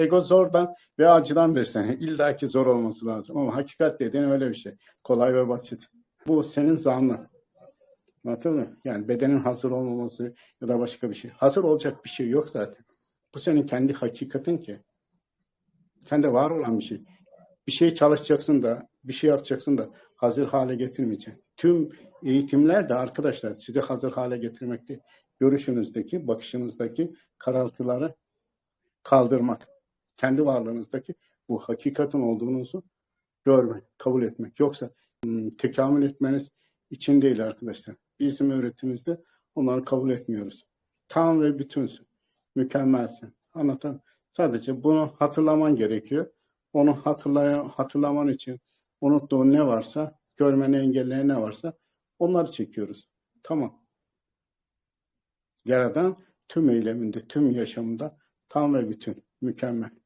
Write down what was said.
ego. Zordan ve acıdan besleniyor. İlla ki zor olması lazım. Ama hakikat dediğin öyle bir şey. Kolay ve basit. Bu senin zannın. Anladın mı? Yani bedenin hazır olmaması ya da başka bir şey. Hazır olacak bir şey yok zaten. Bu senin kendi hakikatin ki. Sende var olan bir şey. Bir şey çalışacaksın da, bir şey yapacaksın da hazır hale getirmeyeceksin. Tüm eğitimler de arkadaşlar sizi hazır hale getirmek değil. Görüşünüzdeki, bakışınızdaki karaltıları kaldırmak. Kendi varlığınızdaki bu hakikatin olduğunuzu görmek, kabul etmek. Yoksa hmm, tekamül etmeniz için değil arkadaşlar. Bizim öğretimimizde onları kabul etmiyoruz. Tam ve bütünsün. Mükemmelsin. Anlatan. Sadece bunu hatırlaman gerekiyor. Onu hatırlaya, hatırlaman için unuttuğun ne varsa, görmeni engelleyen ne varsa onları çekiyoruz. Tamam. Yaradan tüm eyleminde, tüm yaşamında tam ve bütün, mükemmel.